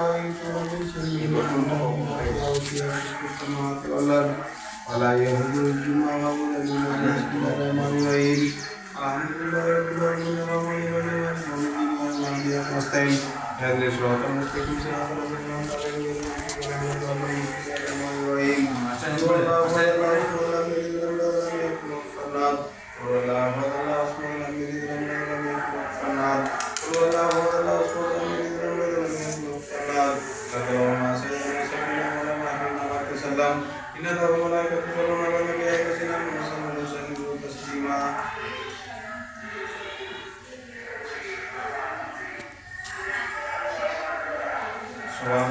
ولا يهد الجمعة ولا الرحمن الحمد لله رب العالمين الرحمن الرحيم هذا صراط المستقيم صراط الذين أنعمت عليهم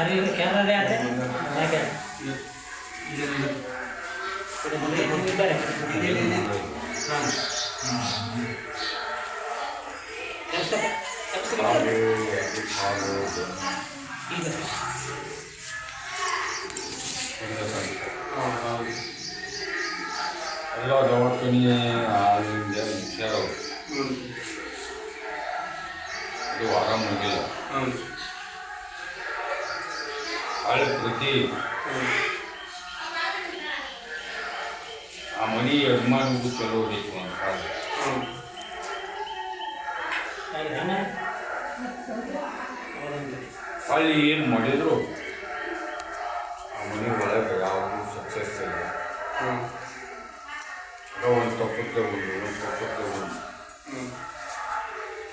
क्या क्या रह रहे थे मैं क्या ಹಾಲು ಹಾಲು ಎಲ್ಲ ದವಾಖಾನೆ ಹಾಲಿಂದ ವಿಚಾರ ಇದು ಹಳೆ ಪ್ರತಿ ಆ ಮನಿ ಯಜಮಾನಿಗೂ ಚಲೋ ಹೊಡಿತು ಅಂತ ಅಲ್ಲಿ ಏನು ಮಾಡಿದ್ರು? ಆ ಮನೆ ಒಳಗೆ ಯಾವುದು ಸಕ್ಸಸ್ ಇಲ್ಲ. ಒಂದು ತಪ್ಪಕ್ಕೆ ಒಂದು ಒಂದು ತಪ್ಪಕ್ಕೆ ಒಂದು.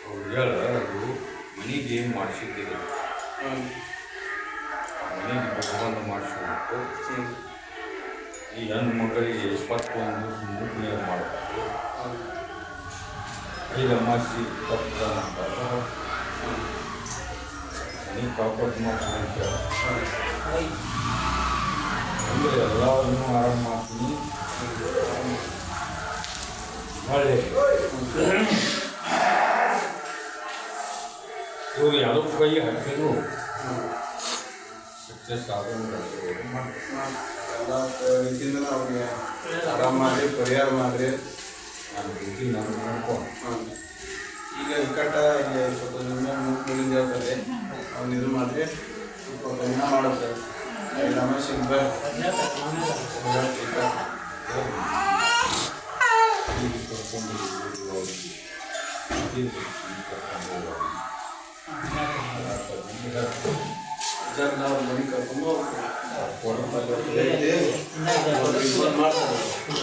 ಅವ್ರು ಹೇಳ ಅದು ಮನೆಗೆ ಏನು ಮಾಡಿಸಿದ್ದೀರಿ? ಮನೆಗೆ ಭಗವಂತ ಮಾಡಿಸ್ಬೇಕು ಈ ಹೆಣ್ಣು ಮಕ್ಕಳಿಗೆ ಇಪ್ಪತ್ತೊಂದು ಮೂರನೇ ಮಾಡಬೇಕು. ಐದು ಅಮಾಸಿ ಅಂತಾರೆ. ನೀವು ಕಾಪಾಟ್ ಮಾಡ್ತೀನಿ ಅಂದರೆ ಎಲ್ಲವನ್ನು ಆರಾಮ ಮಾಡ್ತೀನಿ. ಒಳ್ಳೆ. ಇವು ಯಾವುದೋ ಕೈ ಹಾಕಿದ್ರು ಸಕ್ಸಸ್ ಆಗೋದು ಎಲ್ಲ ರೀತಿಯಿಂದ ಅವ್ರಿಗೆ ಆರಾಮ ಮಾಡಿ ಪರಿಹಾರ ಮಾಡಿರಿ ನಾನು ರೀತಿ ನಾನು ಮಾಡ್ಕೊಂಡು ಹಾಂ. ಈಗ ಇಕ್ಕಟ್ಟ ಇಲ್ಲಿ ಸ್ವಲ್ಪ ನಿಮ್ಗೆ ಮೂಗಿಂದ ಹೇಳ್ತಾರೆ ಅವ್ನು ಇದು ಮಾಡಿರಿ ಸ್ವಲ್ಪ ಕಡಿಮೆ ಮಾಡುತ್ತೆ. ಐದು ಅಮಾಸೆ ಬರ್ ಈಗ ಕರ್ಕೊಂಡು ಹೋಗಿ ಇದು ಕರ್ಕೊಂಡು ಹೋಗಿ ನಾವು ಮನೆ ಕರ್ಕೊಂಡು ಮಾಡ್ತಾರೆ.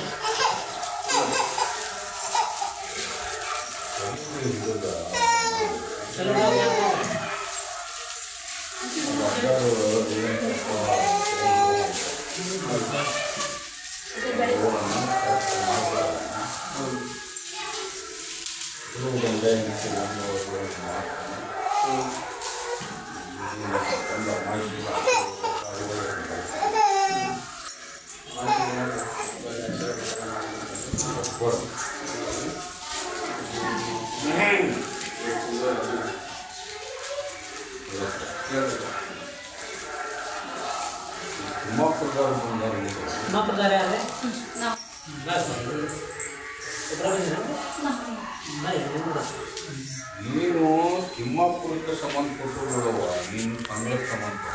Não é perdoar ela? Não. Não. ನೀನು ತಿಮ್ಮಪ್ಪುರಕ್ಕೆ ಸಂಬಂಧ ಬಿಡುವ ನೀನು ಸಂಘಕ್ಕೆ ಸಂಬಂಧ.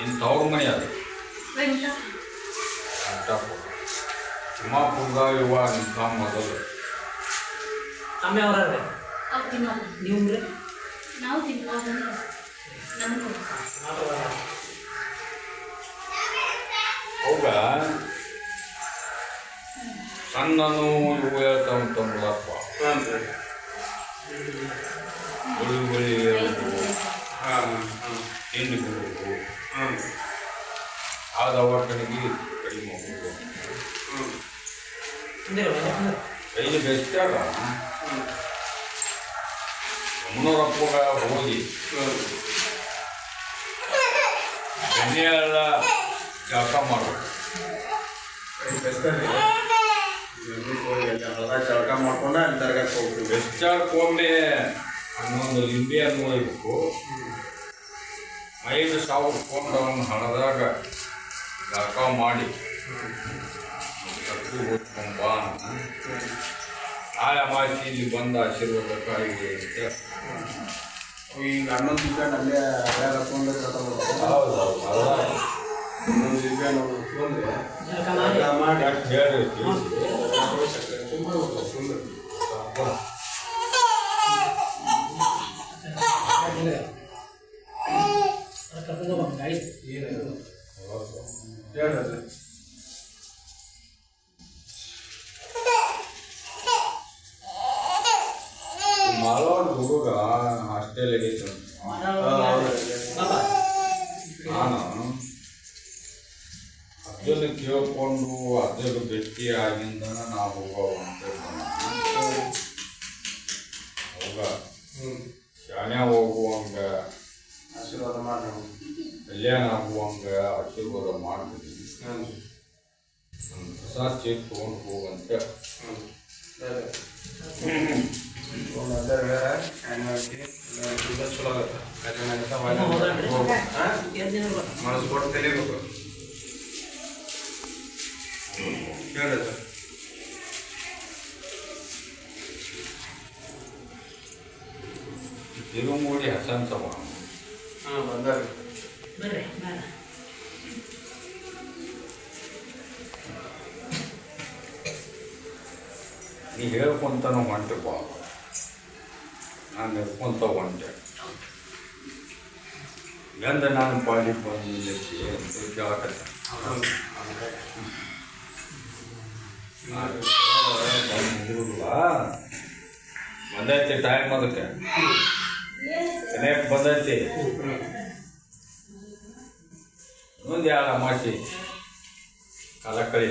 ಇನ್ನು ತವರು ಮನೆ ಅದು. ತಿಮ್ಮಾಪುರದ ಇವ ನಿಮ್ಮ ತಮ್ಮ ಮೊದಲು. ಅಮ್ಮೆ ನಾವು ಅವಾಗ ಅವಾಗ ಸಣ್ಣನು ಇವು ಹೇಳ್ತಾವಂತ ಮುಳಪ್ಪ ಹಾಂ ರೀ ಬಳಿ ಬಳಿ ಹೇಳೋದು ಹಾಂ ಹಾಂ ತಿಂಡಿ ಬಿಡೋದು ಹಾಂ ಆ ದವಾಖಾನೆಗೆ ಕಡಿಮೆ ಕೈಲಿ ಬೆಚ್ಚಾಗ ಮುನ್ನೂರಪ್ಪಗ ಹೋಗಿ. ಎಣ್ಣೆ ಎಲ್ಲ ಮಾಡಬೇಕು ಮಾಡೋದು ಜಳಕ ಮಾಡ್ಕೊಂಡು ಅಲ್ಲಿ ದರ್ಗಾಕ್ಕೆ ಹೋಗ್ತೀವಿ ಹನ್ನೊಂದು ಲಿಂಬೆ ಹಣ್ಣು ಒಯ್ಬೇಕು ಐದು ಸಾವಿರ ಕೊಂಡು ಅವನು ಹಣದಾಗ ಜಳಕ ಮಾಡಿ. ಸತ್ತು ಓದ್ಕೊಂಬ ನಾಳೆ ಅಮಾಸಿ ಇಲ್ಲಿ ಬಂದ ಆಶೀರ್ವಾದಕ್ಕಾಗಿ ಅಂತ. ಈಗ ಹನ್ನೊಂದು ದಿವ್ಸ ಅಲ್ಲೇ ಅಲ್ಲೇ ಹಾಕೊಂಡು ಹೌದು ಹೌದು ಅಲ್ಲ. ಹನ್ನೊಂದು ನಾವು ಬಂದ್ರೆ ಮಾಡಿ. ಜಳಕ ಮಾಡಿ ಯಾಕೆ ಹೇಳಿ ಕೇಳ್ಕೊಂಡು ಅದರ ಗಟ್ಟಿ ಆಗಿಂದ ನಾವು ಹೋಗುವಂತ ಹೋಗ ಹ್ಞೂ ನೀ ಹೇಳ್ಕೊಂತನ ಬಾಬ ನಾನು ಹೇಳ್ಕೊಂತ ಹೊಂಟೆ ಎಂದ ನಾನು ಪಾಡಿ ಬಂದಿದ್ದಕ್ಕೆ ಬಂದೈತಿ ಟೈಮ್ ಅದಕ್ಕೆ. ಕನೆಕ್ಟ್ ಬಂದೈತಿ. ಇನ್ನೊಂದು ಯಾರ ಮಾಡಿ ಕಾಲ ಕಳಿ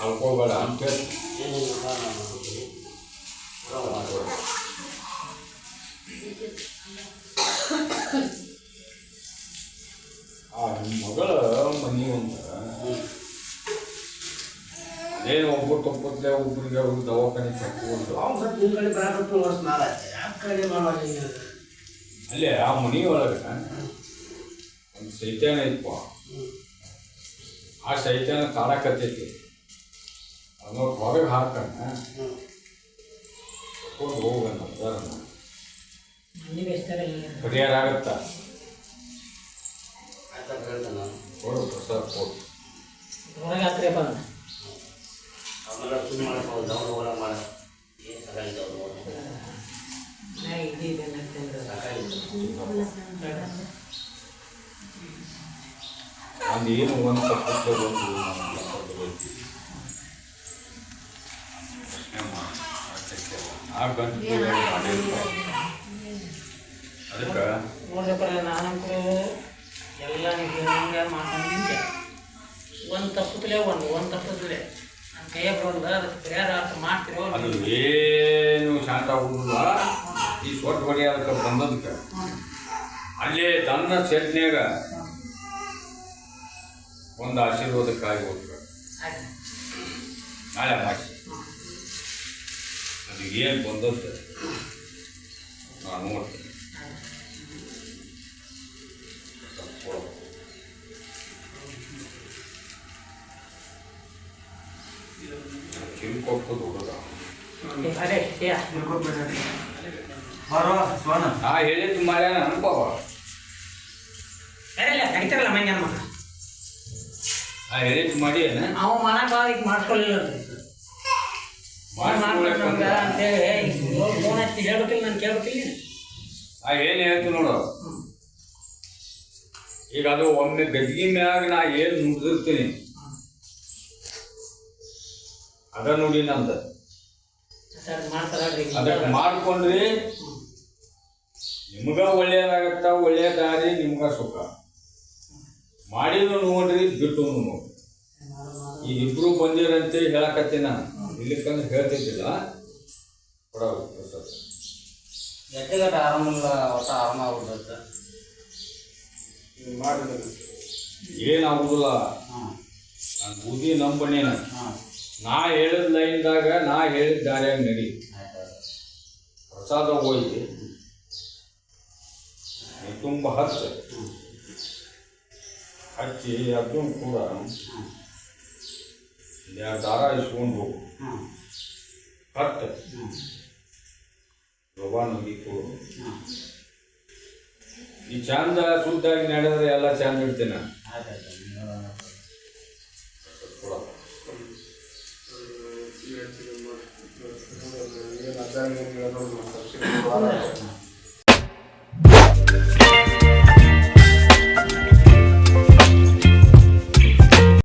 ಕಳ್ಕೋಬೇಡ ಅಂತ ಆ ನಿಮ್ಮ ಮಗಳ ಮನಿ ಒಂದು ಅದೇನು ಒಬ್ಬರು ತಪ್ಪತ್ಲೆ ಒಬ್ಬರಿಗೆ ಅವ್ರಿಗೆ ದವಾಖಾನೆ ಕರ್ಕೊಂಡು ಅಲ್ಲೇ ಆ ಮನಿ ಒಳಗೆ ಒಂದು ಸೈತಾನ ಇಪ್ಪ ಆ ಸೈತಾನ ಕಾಡಕತ್ತೈತಿ ಅದನ್ನ ಹೊರಗೆ ಹಾಕಣ್ಣ ಕರ್ಕೊಂಡು ಹೋಗಣ್ಣ ಅದನ್ನ. ಪರಿಹಾರ ಆಗತ್ತಾ? ಕೊಡು ಪ್ರಸಾದ ಕೊಡು. ಹೊರಗೆ ಹಾಕ್ರಿಯಪ್ಪ ಅದನ್ನ. ನಾ ಇದು ಇದೆ ಅಂತಂದ್ರೆ ಬೇಡ. ಒಂದು ಏನು ಒಂದು ಒಂದು ಆ ಗಂಟು ಅದಕ್ಕೆ? ನಾನಂತೂ ಎಲ್ಲ ನೀವು ಹಿಂಗೆ ಮಾಡ್ಕೊಂಡಿದ್ದೆ ಒಂದು ತಪ್ಪುತ್ತಲೇ ಒಂದು ಒಂದು ತಪ್ಪುತ್ತಲೇ ನನ್ನ ಕೈಯ ಬರೋಲ್ಲ ಅದಕ್ಕೆ ಪರಿಹಾರ ಅರ್ಥ ಮಾಡ್ತಿರೋ ಅದು ಏನು ಶಾಂತ ಹೋಗುದಿಲ್ಲ ಈ ಸ್ವಟ್ ಹೊಡಿ ಅದಕ್ಕೆ ಬಂದದಕ್ಕೆ ಅಲ್ಲೇ ತನ್ನ ಸೆಟ್ನ್ಯಾಗ ಒಂದು ಆಶೀರ್ವಾದಕ್ಕಾಗಿ ಹೋಗ್ಬೇಕು ಆಯ್ತು. ನಾಳೆ ಮಾಡಿ ಏನು ಬಂದದ್ದು? ನೋಡ್ತೀನಿ. ಕೊಡು. ಕಿವಿ ಕೊಟ್ಟು ಸೋನ. ನಾ ಹೇಳಿದ್ದು ಮಾಡ್ಯಾನ ಅನ್ಕೋವ ಮಂಜನ ಮಗ? ನಾ ಹೇಳಿದ್ದು ಮಾಡಿ ಅವ ಮನಕ ಈಗ ಹೇಳ್ಬೇಕಿಲ್ಲ ನಾನು ಕೇಳ್ಬೇಕಿಲ್ಲ ಆ ಏನು ಹೇಳ್ತೀನಿ ನೋಡು. ಈಗ ಅದು ಒಮ್ಮೆ ಗದ್ಗಿ ಮ್ಯಾಗ ನಾ ಏನು ನುಡಿದಿರ್ತೀನಿ. ಅದ ನೋಡಿ ನಂದು. ಅದಕ್ಕೆ ಮಾಡ್ಕೊಂಡ್ರಿ ನಿಮ್ಗ ಒಳ್ಳೇದಾಗತ್ತ ಒಳ್ಳೆಯ ದಾರಿ ನಿಮ್ಗ ಸುಖ. ಮಾಡಿದ್ರು ನೋಡ್ರಿ ಬಿಟ್ಟು ನೋಡ್ರಿ ಈಗ ಇಬ್ರು ಬಂದಿರಂತೆ ಹೇಳಕತ್ತೀನಿ ನಾನು. ಇಲ್ಲಿಕಂದ್ರೆ ಹೇಳ್ತಿದ್ದಿಲ್ಲ. ಕೊಡಬೇಕು ಸರ್ ಎಟ್ಟೆಗಟ್ಟ ಆರಾಮಿಲ್ಲ ಒಟ್ಟು ಆರಾಮ ಆಗ್ಬಿಡುತ್ತೆ. ಮಾಡಿದ್ರೆ ಏನಾಗುದಿಲ್ಲ. ಹಾಂ. ನಾನು ನಂಬಣೆ ಹಾಂ. ನಾ ಹೇಳಿದ ಲೈನ್ದಾಗ ನಾ ಹೇಳಿದ ದಾರಿಯಾಗ ನಡಿ. ಪ್ರಸಾದ ಹೋಗಿ ತುಂಬ ಹಚ್ಚ. ಹಚ್ಚಿ ಅದನ್ನು ಕೂಡ ಎರಡು ದಾರ ಇಸ್ಕೊಂಡು ಹೋಗು. ಹಾಂ ಭಗವಾನ್ ಹಾಂ ಈ ಚಂದ ಶುದ್ಧಾಗಿ ನಡೆದ್ರೆ ಎಲ್ಲ ಚಂದ ಇಡ್ತೀನಿ ನಾನು